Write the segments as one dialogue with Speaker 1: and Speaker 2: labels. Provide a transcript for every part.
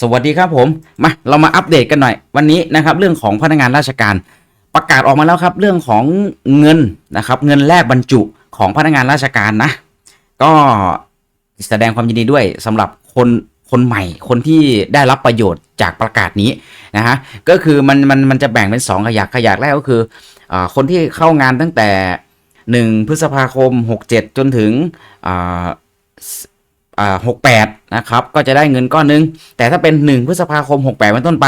Speaker 1: สวัสดีครับผม มาเรามาอัปเดตกันหน่อย วันนี้นะครับเรื่องของพนักงานราชการ ประกาศออกมาแล้วครับเรื่องของเงินนะครับเงินแลกบรรจุของพนักงานราชการนะ ก็แสดงความยินดีด้วยสำหรับคนคนใหม่คนที่ได้รับประโยชน์จากประกาศนี้นะฮะก็คือมันมันมันจะแบ่งเป็นสองขยักขยักแรกก็คืออคนที่เข้างานตั้งแต่ 1 พฤษภาคม 67 จนถึง หกแปดนะครับก็จะได้เงินก้อนหนึง แต่ถ้าเป็นหนึ่งพฤษภาคมหกแปดเป็นต้นไป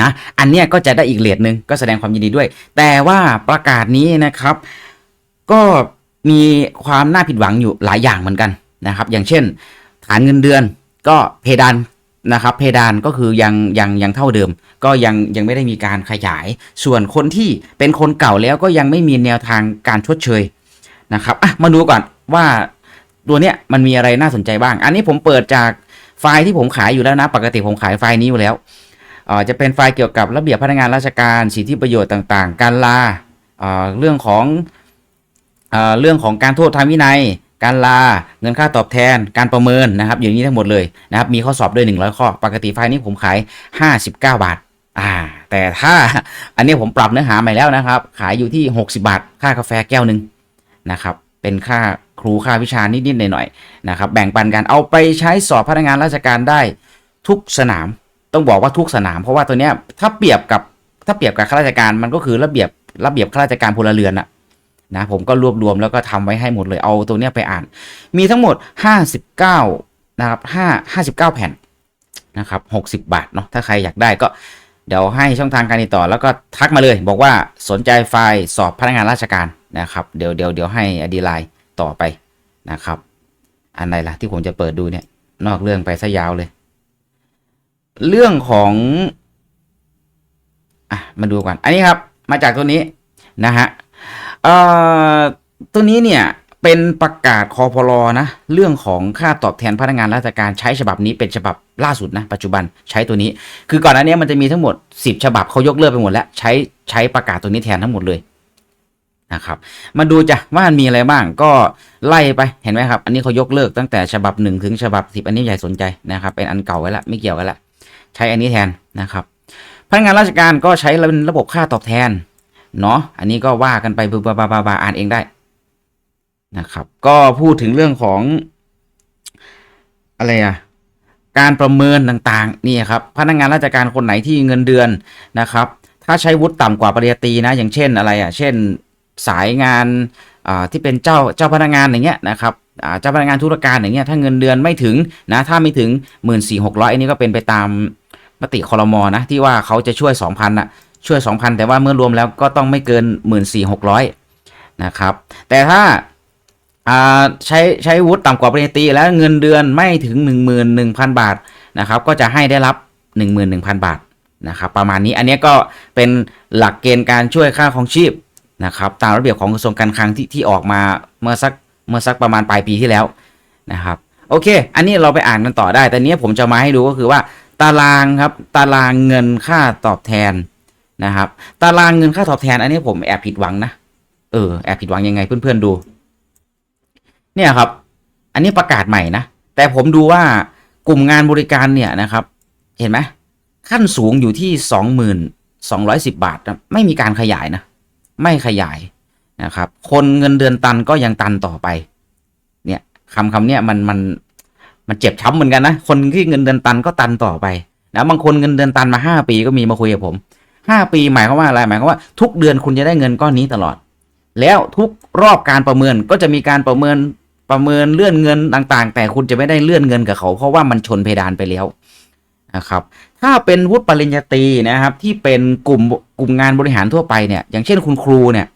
Speaker 1: นะอันเนี้ยก็จะได้อีกเลทหนึ่งก็แสดงความยินดีด้วย แต่ว่าประกาศนี้นะครับ ก็มีความน่าผิดหวังอยู่หลายอย่างเหมือนกันนะครับ อย่างเช่น ฐานเงินเดือนก็เพดานนะครับเพดานก็คือยังยังยังเท่าเดิม ก็ยังยังไม่ได้มีการขยาย ส่วนคนที่เป็นคนเก่าแล้วก็ยังไม่มีแนวทางการชดเชยนะครับอะมาดูก่อนว่า ตัวเนี้ยมันมีอะไรน่าสนใจบ้าง อันนี้ผมเปิดจากไฟล์ที่ผมขายอยู่แล้วนะ ปกติผมขายไฟล์นี้อยู่แล้วเอ่อจะเป็นไฟล์เกี่ยวกับระเบียบพนักงานราชการสิทธิประโยชน์ต่างๆ การลาเอ่อเรื่องของเอ่อเรื่องของการโทษทางวินัย การลาเงินค่าตอบแทน การประเมินนะครับ อย่างนี้ทั้งหมดเลยนะครับ มีข้อสอบด้วย 100 ข้อ ปกติไฟล์นี้ผมขาย 59 บาทอ่าแต่ถ้าอันนี้ผมปรับเนื้อหาใหม่แล้วนะครับ ขายอยู่ที่ 60 บาท ค่ากาแฟแก้วหนึ่งนะครับ เป็นค่าครูค่าวิชานิดๆหน่อยๆนะครับ แบ่งปันกันเอาไปใช้สอบพนักงานราชการได้ทุกสนาม ต้องบอกว่าทุกสนาม เพราะว่าตัวเนี้ยถ้าเปรียบกับถ้าเปรียบกับข้าราชการมันก็คือระเบียบระเบียบข้าราชการพลเรือนอะนะผมก็รวบรวมแล้วก็ทำไว้ให้หมดเลยเอาตัวเนี้ยไปอ่าน มีทั้งหมด 59นะครับ5 59 แผ่นนะครับ60 บาทเนาะถ้าใครอยากได้ก็เดี๋ยวให้ช่องทางการติดต่อ แล้วก็ทักมาเลย บอกว่าสนใจไฟล์สอบพนักงานราชการ นะครับเดี๋ยวเดี๋ยวเดี๋ยวให้อดีไลน์ต่อไปนะครับ อันไหนล่ะที่ผมจะเปิดดูเนี่ยนอกเรื่องไปซะยาวเลย เรื่องของอะมาดูกันอันนี้ครับมาจากตัวนี้นะฮะเอ่อตัวนี้เนี่ยเป็นประกาศคอพลอนะเรื่องของค่าตอบแทนพนักงานราชการใช้ฉบับนี้เป็นฉบับล่าสุดนะปัจจุบันใช้ตัวนี้ คือก่อนหน้านี้มันจะมีทั้งหมด 10 ฉบับเขายกเลิกไปหมดแล้วใช้ใช้ประกาศตัวนี้แทนทั้งหมดเลย นะครับ มาดูจ้ะว่ามันมีอะไรบ้างก็ไล่ไปเห็นไหมครับ อันนี้เขายกเลิกตั้งแต่ฉบับหนึ่งถึงฉบับสิบอันนี้ใหญ่สนใจนะครับ เป็นอันเก่าไว้ละไม่เกี่ยวกันละใช้อันนี้แทนนะครับพนักงานราชการก็ใช้เป็นระบบค่าตอบแทนเนาะอันนี้ก็ว่ากันไปบาบาบาบาอ่านเองได้นะครับ ก็พูดถึงเรื่องของ อะไรอะการประเมินต่างๆนี่ครับพนักงานราชการคนไหนที่เงินเดือนนะครับ ถ้าใช้วุฒิต่ำกว่าปริญญาตรีนะ อย่างเช่นอะไรอะ เช่น สายงานที่เป็นเจ้าเจ้าพนักงานอย่างเงี้ยนะครับเจ้าพนักงานธุรการอย่างเงี้ยถ้าเงินเดือนไม่ถึงนะถ้าไม่ถึง 1 4 6 0 0อันนี้ก็เป็นไปตามมติคอรมอนะที่ว่าเขาจะช่วย 2,000น่ะช่วย 2,000 แต่ว่าเมื่อรวมแล้วก็ต้องไม่เกิน 1 4 6 0 0นะครับแต่ถ้าอ่าใช้ใช้วุฒิต่ำกว่าปริญญาตรีแล้วเงินเดือนไม่ถึง 11,000 บาทนะครับก็จะให้ได้รับ 11,000 บาทนะครับประมาณนี้อันนี้ก็เป็นหลักเกณฑ์การช่วยค่าของชีพ นะครับตามระเบียบของกระทรวงการคลังที่ที่ออกมาเมื่อสักเมื่อสักประมาณปลายปีที่แล้วนะครับโอเค อันนี้เราไปอ่านกันต่อได้ แต่เนี้ยผมจะมาให้ดูก็คือว่า ตารางครับตารางเงินค่าตอบแทนนะครับ ตารางเงินค่าตอบแทน อันนี้ผมแอบผิดหวังนะเออแอบผิดหวังยังไงเพื่อนๆดู เนี่ยครับ อันนี้ประกาศใหม่นะแต่ผมดูว่ากลุ่มงานบริการเนี่ยนะครับ เห็นไหมขั้นสูงอยู่ที่สองหมื่นสองร้อยสิบบาทนะไม่มีการขยายนะ ไม่ขยายนะครับ คนเงินเดือนตันก็ยังตันต่อไป เนี่ยคำคำเนี้ยมันมันมันเจ็บช้ำเหมือนกันนะ คนที่เงินเดือนตันก็ตันต่อไปนะบางคนเงินเดือนตันมาห้าปีก็มีมาคุยกับผมห้าปีหมายความว่าอะไรหมายความว่าทุกเดือนคุณจะได้เงินก้อนนี้ตลอด แล้วทุกรอบการประเมินก็จะมีการประเมินประเมินเลื่อนเงินต่าง ๆ แต่คุณจะไม่ได้เลื่อนเงินกับเขา เพราะว่ามันชนเพดานไปแล้ว นะครับถ้าเป็นวุฒิปริญญาตรีนะครับที่เป็นกลุ่มกลุ่มงานบริหารทั่วไปเนี่ยอย่างเช่นคุณครูเนี่ย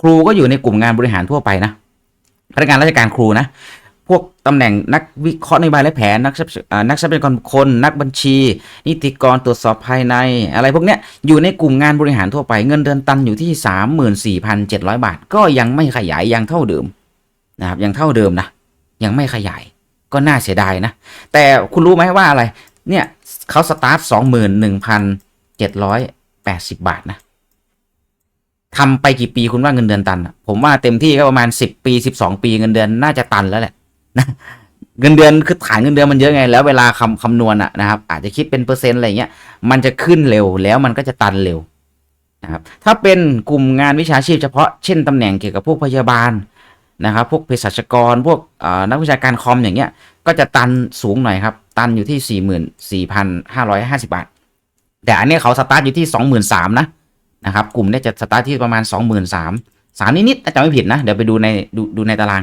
Speaker 1: ครูก็อยู่ในกลุ่มงานบริหารทั่วไปนะพนักงานราชการครูนะพวกตำแหน่งนักวิเคราะห์นโยบายและแผนนักนักทรัพยากรบุคคลนักบัญชี นิติกรตรวจสอบภายใน อะไรพวกเนี้ยอยู่ในกลุ่มงานบริหารทั่วไปเงินเดือนตันอยู่ที่ 34,700 บาท ก็ยังไม่ขยายยังเท่าเดิมนะครับยังเท่าเดิมนะยังไม่ขยายก็น่าเสียดายนะ แต่คุณรู้ไหมว่าอะไร เนี่ยเขาสตาร์ทสองหมื่นหนึ่งพันเจ็ดร้อยแปดสิบบาทนะทำไปกี่ปีคุณว่าเงินเดือนตันอะผมว่าเต็มที่ก็ประมาณสิบปีสิบสองปีเงินเดือนน่าจะตันแล้วแหละนะเงินเดือนคือฐานเงินเดือนมันเยอะไง แล้วเวลาคำคำนวณอะนะครับ อาจจะคิดเป็นเปอร์เซ็นต์อะไรเงี้ยมันจะขึ้นเร็วแล้วมันก็จะตันเร็วนะครับถ้าเป็นกลุ่มงานวิชาชีพเฉพาะเช่นตำแหน่งเกี่ยวกับพวกพยาบาล นะครับพวกเภสัชกรพวกนักวิชาการคอมอย่างเงี้ยก็จะตันสูงหน่อยครับ ตันอยู่ที่ 44,550 บาท แต่อันนี้เขาสตาร์ทอยู่ที่ 23,000นะนะครับกลุ่มเนี้ยจะสตาร์ทที่ประมาณ 23,000สามนิดๆถ้าจำไม่ผิดนะ เดี๋ยวไปดูในดูดูในตาราง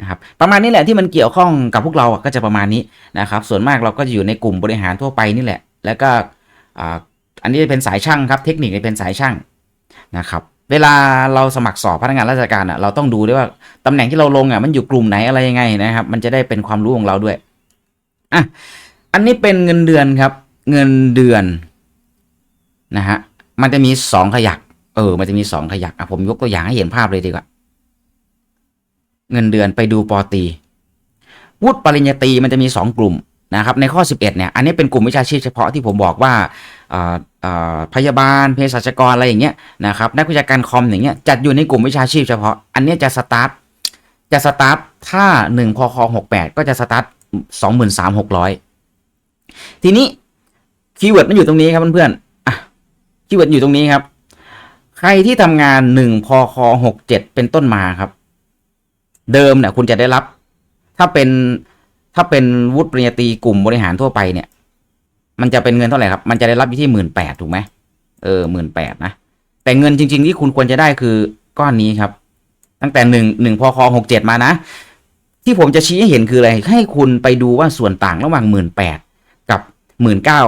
Speaker 1: นะครับประมาณนี้แหละที่มันเกี่ยวข้องกับพวกเราอะก็จะประมาณนี้นะครับส่วนมากเราก็จะอยู่ในกลุ่มบริหารทั่วไปนี่แหละ แล้วก็อันนี้เป็นสายช่างครับเทคนิคเป็นสายช่างนะครับ เวลาเราสมัครสอบพนักงานราชการอะเราต้องดูด้วยว่าตำแหน่งที่เราลงอะมันอยู่กลุ่มไหนอะไรยังไงนะครับ มันจะได้เป็นความรู้ของเราด้วยอะอันนี้เป็นเงินเดือนครับ เงินเดือนนะฮะมันจะมีสองขยัก เออ มันจะมีสองขยักอะผมยกตัวอย่างให้เห็นภาพเลยดีกว่าเงินเดือนไปดูปอตีวุฒิปริญญาตรีมันจะมีสองกลุ่ม นะครับในข้อ 11เนี่ยอันนี้เป็นกลุ่มวิชาชีพเฉพาะที่ผมบอกว่าพยาบาลเภสัชกรอะไรอย่างเงี้ยนะครับนักวิชาการคอมอย่างเงี้ยจัดอยู่ในกลุ่มวิชาชีพเฉพาะ อันนี้จะสตาร์ทจะสตาร์ทถ้า1พค68 ก็จะสตาร์ท23,600 ทีนี้คีย์เวิร์ดมันอยู่ตรงนี้ครับเพื่อนๆอะคีย์เวิร์ดอยู่ตรงนี้ครับ ใครที่ทำงาน1พค67 เป็นต้นมาครับ เดิมเนี่ยคุณจะได้รับ ถ้าเป็น ถ้าเป็นวุฒิปริญญาตรีกลุ่มบริหารทั่วไปเนี่ย มันจะเป็นเงินเท่าไหร่ครับ มันจะได้รับอยู่ที่หมื่นแปดถูกไหมเออหมื่นแปดนะ แต่เงินจริง ๆ ที่คุณควรจะได้คือก้อนนี้ครับ ตั้งแต่หนึ่งหนึ่งพคหกเจ็ดมานะ ที่ผมจะชี้ให้เห็นคืออะไร ให้คุณไปดูว่าส่วนต่างระหว่างหมื่นแปดกับหมื่นเก้า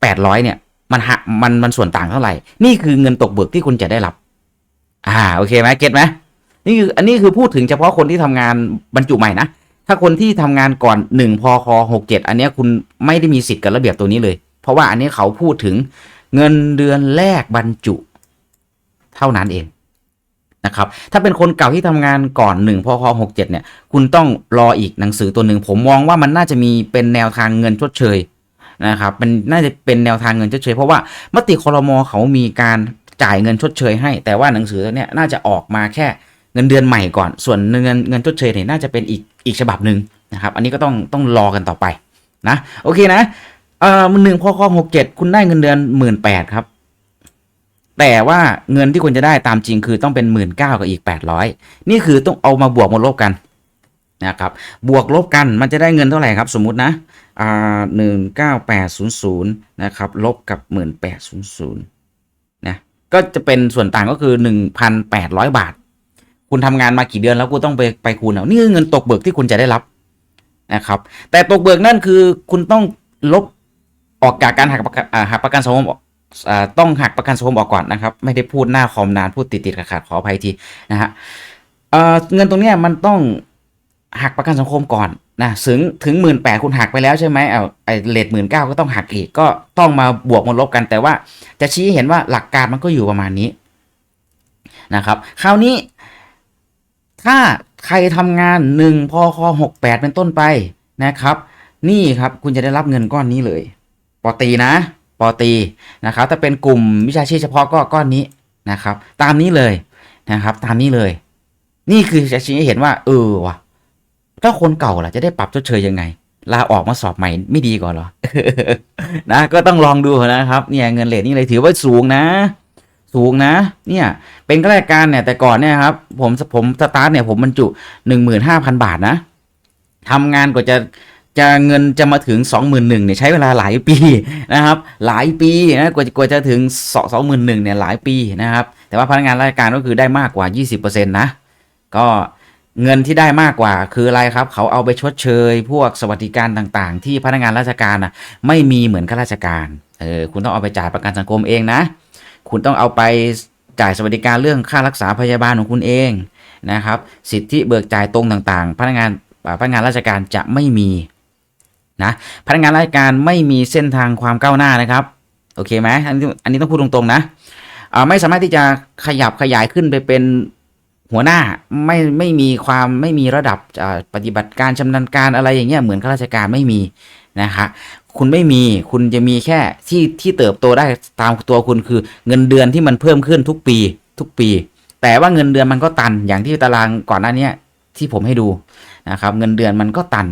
Speaker 1: แปดร้อยเนี่ย มันหะมันมันส่วนต่างเท่าไหร่ นี่คือเงินตกเบิกที่คุณจะได้รับ อ่า โอเคไหมเก็ตไหมนี่คืออันนี้คือพูดถึงเฉพาะคนที่ทำงานบรรจุใหม่นะ ถ้าคนที่ทำงานก่อนหนึ่งพคหกเจ็ดอันนี้คุณไม่ได้มีสิทธิ์กับระเบียบตัวนี้เลย เพราะว่าอันนี้เขาพูดถึงเงินเดือนแรกบรรจุ เท่านั้นเองนะครับ ถ้าเป็นคนเก่าที่ทำงานก่อนหนึ่งพคหกเจ็ดเนี่ย คุณต้องรออีกหนังสือตัวหนึ่งผมมองว่ามันน่าจะมีเป็นแนวทางเงินชดเชยนะครับมันน่าจะเป็นแนวทางเงินชดเชยเพราะว่ามติคอรมอเขามีการจ่ายเงินชดเชยให้ แต่ว่าหนังสือตัวนี้น่าจะออกมาแค่เงินเดือนใหม่ก่อน ส่วนเงินเงินชดเชยเนี่ยน่าจะเป็นอีก อีกฉบับหนึ่งนะครับ อันนี้ก็ต้องต้องรอกันต่อไปนะโอเคนะเอ่อหนึ่งพคหกเจ็ดคุณได้เงินเดือนหมื่นแปดครับ แต่ว่าเงินที่คุณจะได้ตามจริงคือต้องเป็นหมื่นเก้ากับอีกแปดร้อยนี่คือต้องเอามาบวกมาลบกันนะครับบวกลบกันมันจะได้เงินเท่าไหร่ครับ สมมุตินะอ่าหนึ่งเก้าแปดศูนย์ศูนย์นะครับลบกับหมื่นแปดศูนย์ศูนย์นะก็จะเป็นส่วนต่างก็คือหนึ่งพันแปดร้อยบาท คุณทำงานมากี่เดือนแล้วกูต้องไปไปคูณเอานี่คือเงินตกเบิกที่คุณจะได้รับนะครับ แต่ตกเบิกนั่นคือคุณต้องลบออกจากการหักประกันอาหักประกันสังคมอาต้องหักประกันสังคมออกก่อนนะครับ ไม่ได้พูดหน้าคอมนานพูดติดติดขัดขออภัยทีนะฮะเงินตรงนี้มันต้องหักประกันสังคมก่อนนะถึงถึงหมื่นแปดคุณหักไปแล้วใช่ไหมเอาไอเลทหมื่นเก้าก็ต้องหักอีก ก็ต้องมาบวกมาลบกันแต่ว่าจะชี้เห็นว่าหลักการมันก็อยู่ประมาณนี้นะครับ คราวนี้ ถ้าใครทำงาน1พค68 เป็นต้นไปนะครับ นี่ครับคุณจะได้รับเงินก้อนนี้เลยปอตีนะปอตีนะครับถ้าเป็นกลุ่มวิชาชีพเฉพาะก็ก้อนนี้นะครับ ตามนี้เลยนะครับ ตามนี้เลย นี่คือจะชี้ให้เห็นว่า เออวะถ้าคนเก่าล่ะจะได้ปรับชดเชยยังไงลาออกมาสอบใหม่ไม่ดีก่อนหรอ นะ ก็ต้องลองดูนะครับ เนี่ยเงินเลทนี่เลยถือว่าสูงนะ สูงนะ เนี่ยเป็นข้าราชการเนี่ยแต่ก่อนเนี่ยครับผมผมสตาร์ทเนี่ยผมบรรจุหนึ่งหมื่นห้าพันบาทนะทำงานกว่าจะจะเงินจะมาถึงสองหมื่นหนึ่งเนี่ยใช้เวลาหลายปีนะครับหลายปีนะกว่าจะกว่าจะถึงสองสองหมื่นหนึ่งเนี่ยหลายปีนะครับแต่ว่าพนักงานราชการก็คือได้มากกว่า 20%นะก็เงินที่ได้มากกว่าคืออะไรครับ เขาเอาไปชดเชย พวกสวัสดิการต่างๆ ที่พนักงานราชการนะไม่มีเหมือนข้าราชการเออคุณต้องเอาไปจ่ายประกันสังคมเองนะ คุณต้องเอาไปจ่ายสวัสดิการเรื่องค่ารักษาพยาบาลของคุณเองนะครับ สิทธิเบิกจ่ายตรงต่างๆ พนักงานพนักงานราชการจะไม่มีนะพนักงานราชการไม่มีเส้นทางความก้าวหน้านะครับโอเคไหมอันนี้อันนี้ต้องพูดตรงๆนะไม่สามารถที่จะขยับขยายขึ้นไปเป็นหัวหน้าไม่ไม่มีความไม่มีระดับปฏิบัติการชำนาญการอะไรอย่างเงี้ยเหมือนข้าราชการไม่มีนะคะ คุณไม่มีคุณจะมีแค่ที่ที่เติบโตได้ตามตัวคุณคือเงินเดือนที่มันเพิ่มขึ้นทุกปีทุกปี แต่ว่าเงินเดือนมันก็ตันอย่างที่ตารางก่อนหน้านี้ที่ผมให้ดูนะครับ เงินเดือนมันก็ตัน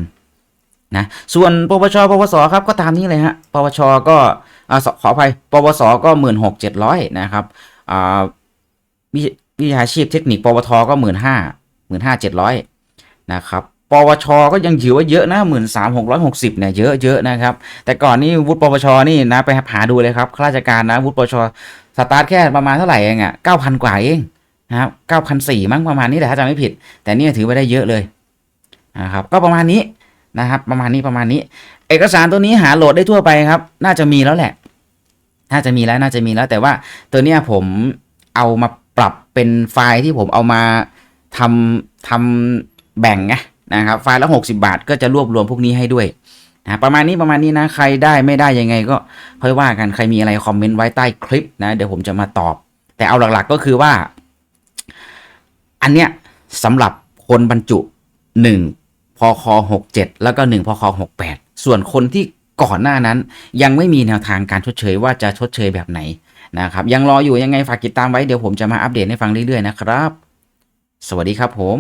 Speaker 1: นะส่วนปปชปปสครับก็ตามนี้เลยฮะปปชก็ขออภัยปปสก็หมื่นหกเจ็ดร้อยนะครับอ่าวิวิชาชีพเทคนิคปวทก็หมื่นห้าหมื่นห้าเจ็ดร้อยนะครับ วชก็ยังถือว่าเยอะนะหมื่นสามหกร้อยหกสิบเนี่ยเยอะเยอะนะครับ แต่ก่อนนี่วุฒิปวชนี่นะไปหาดูเลยครับข้าราชการนะวุฒิปวชสตาร์ทแค่ประมาณเท่าไหร่เองอะ่ะเก้าพันกว่าเองนะครับเก้าพันสี่มั้งประมาณนี้แหละถ้าจำไม่ผิด แต่นี่ถือว่าได้เยอะเลยนะครับก็ประมาณนี้นะครับ ประมาณนี้ประมาณนี้ เอกสารตัวนี้หาโหลดได้ทั่วไปครับ น่าจะมีแล้วแหละ น่าจะมีแล้วน่าจะมีแล้วแต่ว่าตัวเนี้ยผมเอามาปรับเป็นไฟล์ที่ผมเอามาทำทำแบ่งไง นะครับไฟล์ละ 60 บาท ก็จะรวบรวมพวกนี้ให้ด้วยนะประมาณนี้ประมาณนี้นะใครได้ไม่ได้ยังไงก็ค่อยว่ากันใครมีอะไรคอมเมนต์ไว้ใต้คลิปนะเดี๋ยวผมจะมาตอบ แต่เอาหลักๆก็คือว่า อันเนี้ยสำหรับคนบรรจุ 1พค67 แล้วก็ 1พค68 ส่วนคนที่ก่อนหน้านั้นยังไม่มีแนวทางการชดเชยว่าจะชดเชยแบบไหนนะครับยังรออยู่ยังไงฝากติดตามไว้เดี๋ยวผมจะมาอัปเดตให้ฟังเรื่อยๆนะครับ สวัสดีครับผม